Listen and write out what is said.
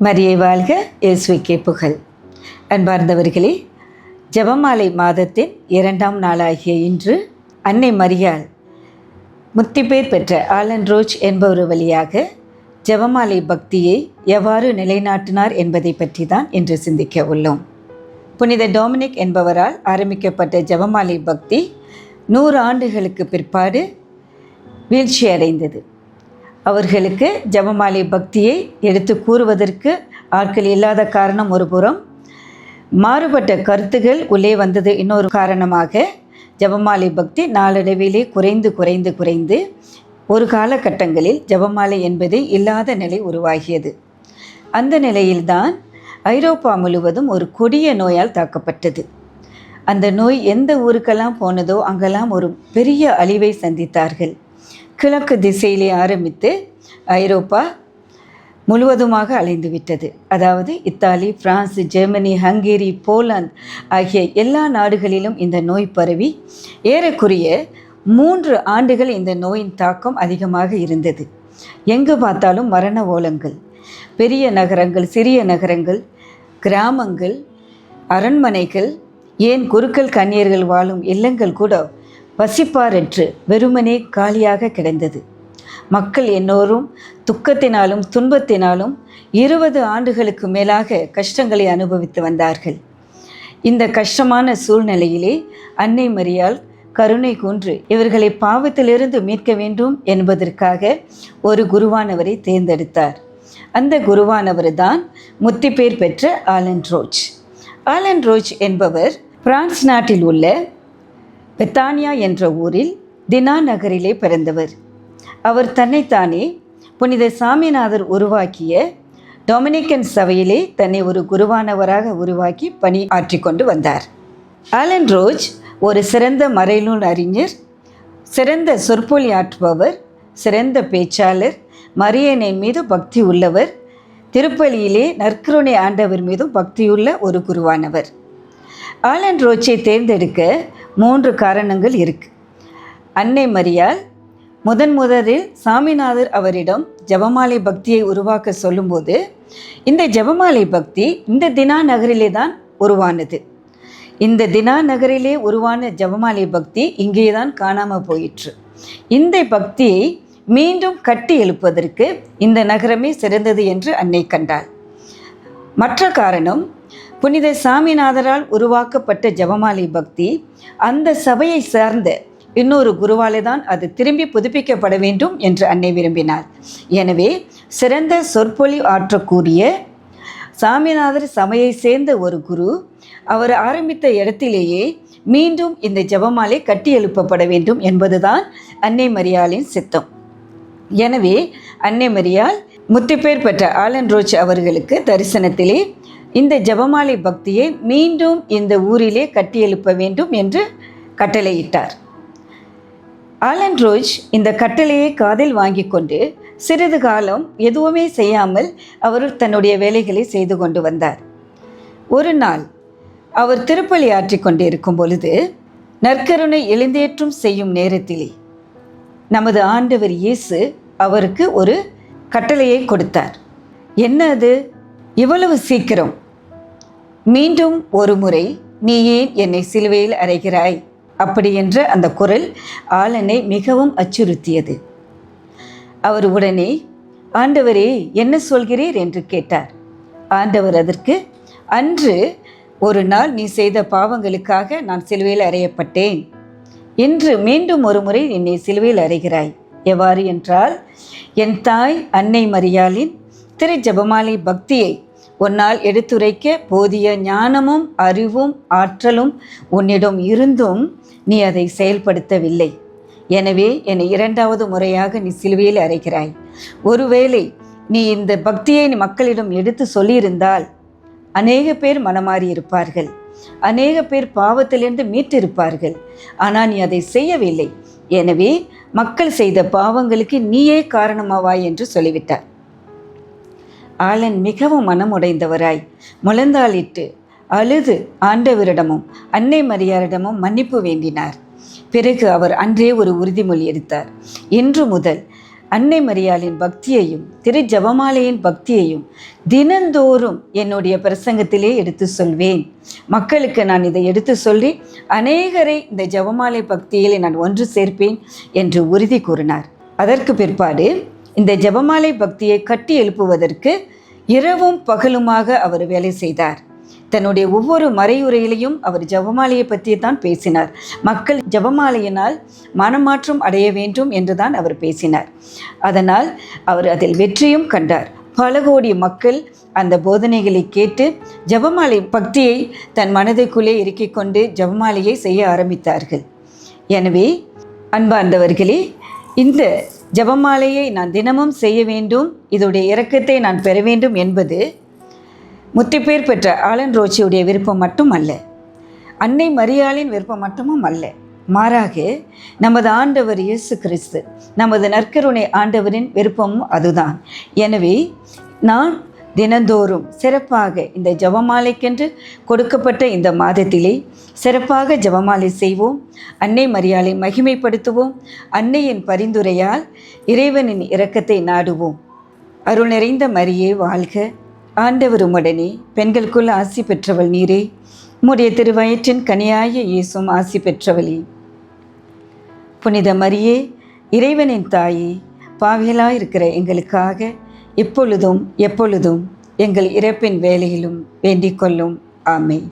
மரியை வாழ்க இயேசுவிக்கே புகழ். அன்பார்ந்தவர்களே ஜெபமாலை மாதத்தின் இரண்டாம் நாளாகிய இன்று அன்னை மரியாள் முத்திப்பேர் பெற்ற ஆலன் ரோஜ் என்பவர் வழியாக ஜெபமாலை பக்தியை எவ்வாறு நிலைநாட்டினார் என்பதை பற்றி தான் இன்று சிந்திக்க உள்ளோம். புனித டொமினிக் என்பவரால் ஆரம்பிக்கப்பட்ட ஜெபமாலை பக்தி நூறு ஆண்டுகளுக்கு பிற்பாடு வீழ்ச்சி அடைந்தது அவர்களுக்கு ஜபமாலை பக்தியை எடுத்து கூறுவதற்கு ஆட்கள் இல்லாத காரணம் ஒரு புறம். மாறுபட்ட கருத்துகள் உள்ளே வந்தது இன்னொரு காரணமாக ஜபமாலை பக்தி நாளடைவிலே குறைந்து குறைந்து குறைந்து ஒரு காலகட்டங்களில் ஜெபமாலை என்பது இல்லாத நிலை உருவாகியது. அந்த நிலையில்தான் ஐரோப்பா முழுவதும் ஒரு கொடிய நோயால் தாக்கப்பட்டது. அந்த நோய் எந்த ஊருக்கெல்லாம் போனதோ அங்கெல்லாம் ஒரு பெரிய அழிவை சந்தித்தார்கள். கிழக்கு திசையிலே ஆரம்பித்து ஐரோப்பா முழுவதுமாக அலைந்து விட்டது அதாவது Italy France Germany Hungary Poland ஆகிய எல்லா நாடுகளிலும் இந்த நோய் பரவி ஏறக்குறைய மூன்று ஆண்டுகள் இந்த நோயின் தாக்கம் அதிகமாக இருந்தது. எங்கு பார்த்தாலும் மரண ஓலங்கள் பெரிய நகரங்கள் சிறிய நகரங்கள் கிராமங்கள் அரண்மனைகள் ஏன் குருக்கள் கன்னியர்கள் வாழும் இல்லங்கள் கூட பசிப்பாரற்று வெறுமனே காலியாக கிடந்தது. மக்கள் எல்லோரும் துக்கத்தினாலும் துன்பத்தினாலும் இருபது ஆண்டுகளுக்கு மேலாக கஷ்டங்களை அனுபவித்து வந்தார்கள். இந்த கஷ்டமான சூழ்நிலையிலே அன்னை மரியால் கருணை கூன்று இவர்களை பாவத்திலிருந்து மீட்க வேண்டும் என்பதற்காக ஒரு குருவானவரை தேர்ந்தெடுத்தார். அந்த குருவானவர் தான் முத்திப்பேர் பெற்ற ஆலன் ரோச் ஆலன் ரோச் என்பவர் பிரான்ஸ் நாட்டில் உள்ள பெத்தானியா என்ற ஊரில் தினா நகரிலே பிறந்தவர். அவர் தன்னைத்தானே புனித சாமிநாதர் உருவாக்கிய டொமினிக்கன் சபையிலே தன்னை ஒரு குருவானவராக உருவாக்கி பணி ஆற்றிக்கொண்டு வந்தார். ஆலன் ரோஜ் ஒரு சிறந்த மறைநூல் அறிஞர் சிறந்த சொற்பொழி ஆற்றுபவர் சிறந்த பேச்சாளர் மரியனின் மீது பக்தி உள்ளவர் திருப்பலியிலே நற்கருணை ஆண்டவர் மீதும் பக்தியுள்ள ஒரு குருவானவர். ஆலன் ரோச்சை தேர்ந்தெடுக்க மூன்று காரணங்கள் இருக்கு. அன்னை மரியால் முதன் முதலில் சாமிநாதர் அவரிடம் ஜபமாலை பக்தியை உருவாக்க சொல்லும்போது இந்த ஜபமாலை பக்தி இந்த தினா நகரிலே தான் உருவானது. இந்த தினா நகரிலே உருவான ஜபமாலை பக்தி இங்கே தான் காணாமல் போயிற்று. இந்த பக்தியை மீண்டும் கட்டி எழுப்பதற்கு இந்த நகரமே சிறந்தது என்று அன்னை கண்டாள். மற்ற காரணம் புனித சாமிநாதரால் உருவாக்கப்பட்ட ஜபமாலை பக்தி அந்த சபையை சார்ந்த இன்னொரு குருவாலே தான் அது திரும்பி புதுப்பிக்கப்பட வேண்டும் என்று அன்னை விரும்பினார். எனவே சிறந்த சொற்பொழி ஆற்றக்கூடிய சாமிநாதர் சமையை சேர்ந்த ஒரு குரு அவர் ஆரம்பித்த இடத்திலேயே மீண்டும் இந்த ஜபமாலை கட்டி எழுப்பப்பட வேண்டும் என்பதுதான் அன்னை மரியாளின் சித்தம். எனவே அன்னை மரியாள் முத்துப்பேர் பெற்ற ஆலன் ரோச் அவர்களுக்கு தரிசனத்திலே இந்த ஜபமாலை பக்தியை மீண்டும் இந்த ஊரிலே கட்டியெழுப்ப வேண்டும் என்று கட்டளையிட்டார். ஆலன் ரோஜ் இந்த கட்டளையை காதில் வாங்கி கொண்டு சிறிது காலம் எதுவுமே செய்யாமல் அவர் தன்னுடைய வேலைகளை செய்து கொண்டு வந்தார். ஒரு நாள் அவர் திருப்பலி ஆற்றி கொண்டிருக்கும் பொழுது நற்கருணை எழுந்தேற்றும் செய்யும் நேரத்திலே நமது ஆண்டவர் இயேசு அவருக்கு ஒரு கட்டளையை கொடுத்தார். என்ன அது? இவ்வளவு சீக்கிரம் மீண்டும் ஒரு முறை நீ ஏன் என்னை சிலுவையில் அறைகிறாய்? அப்படி என்ற அந்த குரல் ஆலனை மிகவும் அச்சுறுத்தியது. அவர் உடனே ஆண்டவரே என்ன சொல்கிறீர்? என்று கேட்டார். ஆண்டவர் அதற்கு அன்று ஒரு நாள் நீ செய்த பாவங்களுக்காக நான் சிலுவையில் அறையப்பட்டேன். இன்று மீண்டும் ஒரு முறை என்னை சிலுவையில் அறைகிறாய். எவ்வாறு என்றால் என் தாய் அன்னை மரியாளின் திரு ஜபமாலை பக்தியை உன்னால் எடுத்துரைக்க போதிய ஞானமும் அறிவும் ஆற்றலும் உன்னிடம் இருந்தும் நீ அதை செயல்படுத்தவில்லை. எனவே என்னை இரண்டாவது முறையாக நீ சிலுவையில் அறைகிறாய். ஒருவேளை நீ இந்த பக்தியை நீ மக்களிடம் எடுத்து சொல்லியிருந்தால் அநேக பேர் மனமாறி இருப்பார்கள். அநேக பேர் பாவத்திலிருந்து மீட்டிருப்பார்கள். ஆனால் நீ அதை செய்யவில்லை. எனவே மக்கள் செய்த பாவங்களுக்கு நீயே காரணமாவாய் என்று சொல்லிவிட்டார். ஆலன் மிகவும் மனமுடைந்தவராய். முழந்தாளிட்டு அழுது ஆண்டவரிடமும் அன்னை மரியாரிடமும் மன்னிப்பு வேண்டினார். பிறகு அவர் அன்றே ஒரு உறுதிமொழி எடுத்தார். இன்று முதல் அன்னை மரியாளின் பக்தியையும் திரு ஜபமாலையின் பக்தியையும் தினந்தோறும் என்னுடைய பிரசங்கத்திலே எடுத்து சொல்வேன். மக்களுக்கு நான் இதை எடுத்து சொல்லி அநேகரை இந்த ஜபமாலை பக்தியிலே நான் ஒன்று சேர்ப்பேன் என்று உறுதி கூறினார். அதற்கு பிற்பாடு இந்த ஜபமாலை பக்தியை கட்டி எழுப்புவதற்கு இரவும் பகலுமாக அவர் வேலை செய்தார். தன்னுடைய ஒவ்வொரு மறையுரையிலையும் அவர் ஜபமாலையை பற்றி தான் பேசினார். மக்கள் ஜபமாலையினால் மனமாற்றம் அடைய வேண்டும் என்று தான் அவர் பேசினார். அதனால் அவர் அதில் வெற்றியும் கண்டார். பல கோடி மக்கள் அந்த போதனைகளை கேட்டு ஜபமாலை பக்தியை தன் மனதுக்குள்ளே இறுக்கிக் கொண்டு ஜபமாலையை செய்ய ஆரம்பித்தார்கள். எனவே அன்பார்ந்தவர்களே இந்த ஜபமாலையை நான் தினமும் செய்ய வேண்டும். இதோடைய இறக்கத்தை நான் பெற வேண்டும் என்பது முத்திப்பேர் பெற்ற ஆலன் ரோச்சியுடைய விருப்பம் மட்டும் அல்ல. அன்னை மரியாளின் விருப்பம் மட்டுமும் அல்ல. மாறாக நமது ஆண்டவர் இயேசு கிறிஸ்து நமது நற்கருணை ஆண்டவரின் விருப்பமும் அதுதான். எனவே நான் தினந்தோறும் சிறப்பாக இந்த ஜபமாலைக்கென்று கொடுக்கப்பட்ட இந்த மாதத்திலே சிறப்பாக ஜபமாலை செய்வோம். அன்னை மரியாளை மகிமைப்படுத்துவோம். அன்னையின் பரிந்துரையால் இறைவனின் இரக்கத்தை நாடுவோம். அருள் நிறைந்த மரியே வாழ்க. ஆண்டவர் உடனே பெண்களுக்குள் ஆசி பெற்றவள் நீரே. உம்முடைய திருவயிற்றின் கனியாய இயேசும் ஆசி பெற்றவளே. புனித மரியே இறைவனின் தாயே பாவியலாயிருக்கிற எங்களுக்காக இப்பொழுதும் எப்பொழுதும் எங்கள் இறப்பின் வேலையிலும் வேண்டிக் கொள்ளும். ஆமை